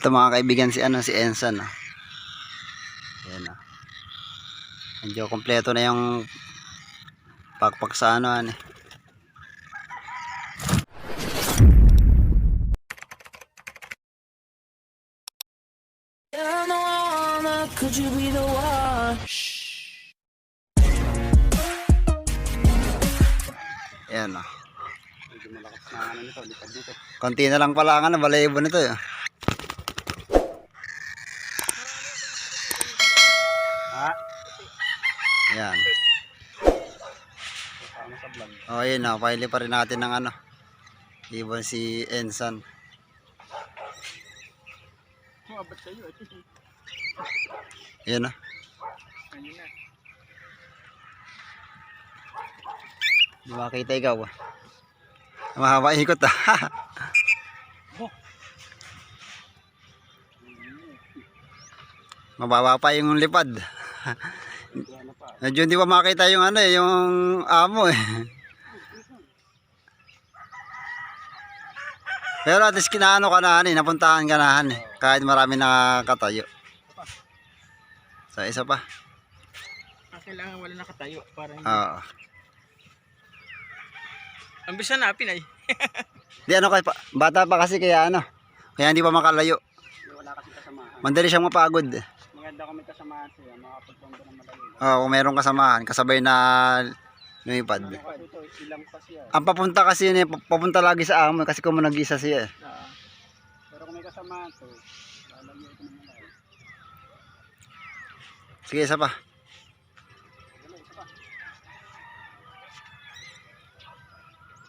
Ito mga kaibigan si ano si Ensan. Oh. Ayan oh. Medyo kompleto na yung pakpak sa ano ano. eh. Could you be the one? Ayan. Medyo malakas na. Konti na lang pala ang ano, balayibo nito eh. Ha? Ayan. Ano sa vlog? O yun o, paili pa rin natin ng ano. Ibon si Ensan. Mabot sa'yo. Ito Ayan o. Ayun na. Di makita ikaw ah. Mahaba ikot ah. Mababa pa yung lipad. Medyo hindi pa makita yung ano eh, yung amo eh. Pero at least kinaano ka na eh, napuntahan ka na eh. Kahit marami nakakatayo. So isa pa. Ah, kailangan wala nakatayo para hindi. Oo. Ang bisa napin ay. Di ano kay pa, bata pa kasi kaya ano. Kaya hindi pa makalayo. Wala kasi kasamahan. Mandali siyang mapagod. eh. Maganda kami kasamahan siya. Makapagpunta ng malayo. Oo, kung meron kasamahan, kasabay na lumipad. Kasi ito, ilang pa siya. Ang papunta kasi yun eh, papunta lagi sa amo kasi kung nag-isa siya eh. Ah. Pero kung may kasamahan to, alam niyo ito naman ay. Sige, isa pa. Wala, isa pa.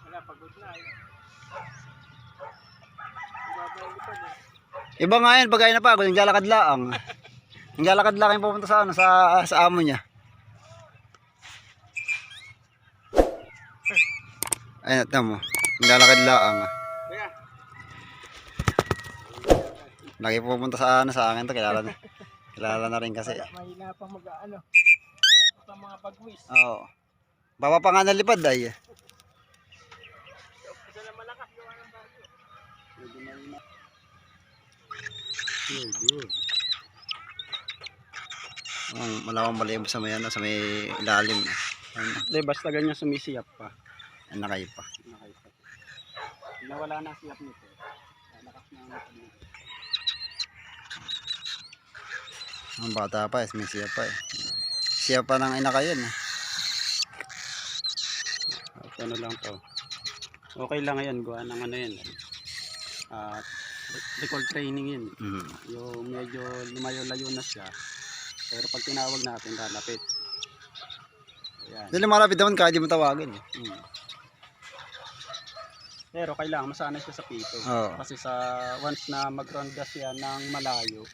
Wala, pagod na ay. Ibaba yung lipad eh. Iba nga yan, pag ay napagod, yung lalakad laang. Yung lalakad lang yung pupunta sa ano, sa, sa amo niya. Ayun, ito mo. Yung lalakad laang. Kaya, Lagi pupunta sa ano sa akin to, kilala na. Kilala na rin kasi. wala, mahina pa mag ano. Alam ko sa mga bagwis. Oo. Baba pa nga nalipad ay. Isa na malakas gawa ng bagyo. Medyo mahina. Ang malawang balayo sa may ano, sa may ilalim. Hindi, basta ganyan sumisiyap pa. ayun na kayo pa. Nakaipa. Nawala na siyap nito. Lakas na ang nito. Ang bata pa, eh, may siya pa eh. Siya pa ng ina kayo eh. At ano lang to. Okay lang yan. Gawa ng ano yan. At recall training yun. Mm. Yung medyo lumayo-layo na siya. Pero pag tinawag natin, lalapit. Ayan. Dili malapit naman kahit di mo tawagin. eh. Mm. Pero kailangan masanay siya sa pito. Oo. Kasi sa once na magronda siya ng malayo,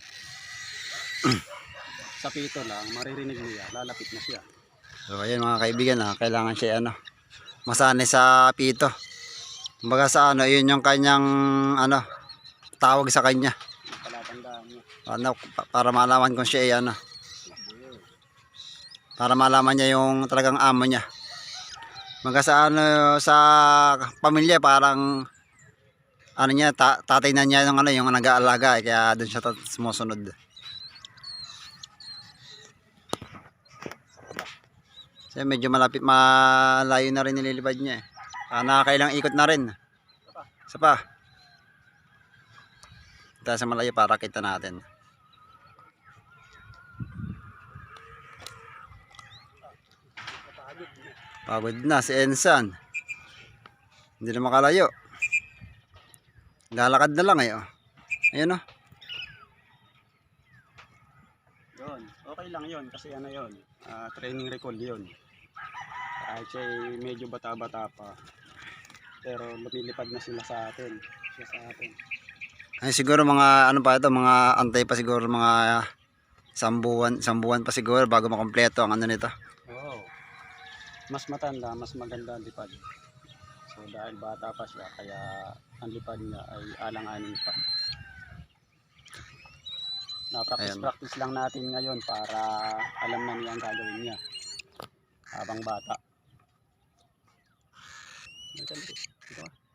sa pito lang, maririnig niya, lalapit na siya. So ayun mga kaibigan ha, kailangan siya ano, masanay sa pito. Kumbaga sa ano, yun yung kanyang ano, tawag sa kanya. Palatandaan niya. Ano, pa- para malaman kung siya ay ano, para malaman niya yung talagang amo niya. Mga sa ano, sa pamilya parang ano niya, ta- tatay na niya yung ano, yung nag-aalaga eh, kaya doon siya sumusunod. Kasi medyo malapit, malayo na rin nililipad niya eh. Ah, nakakailang ikot na rin. Isa pa. Tayo sa malayo para kita natin. Pagod na si Ensan. Hindi na makalayo. Lalakad na lang eh. Oh. Ayun oh. Yun, okay lang yun kasi ano yun, ah, training recall yun. Kahit siya medyo bata-bata pa. Pero lumilipad na sila sa atin. Siya sa atin. Ay siguro mga ano pa ito, mga antay pa siguro mga isang buwan, isang buwan pa siguro bago makompleto ang ano nito. Mas matanda, mas maganda ang lipad. So dahil bata pa siya, kaya ang lipad niya ay alang-aning pa. Na-practice-practice lang natin ngayon para alam na niya ang gagawin niya habang bata. Ito, ito.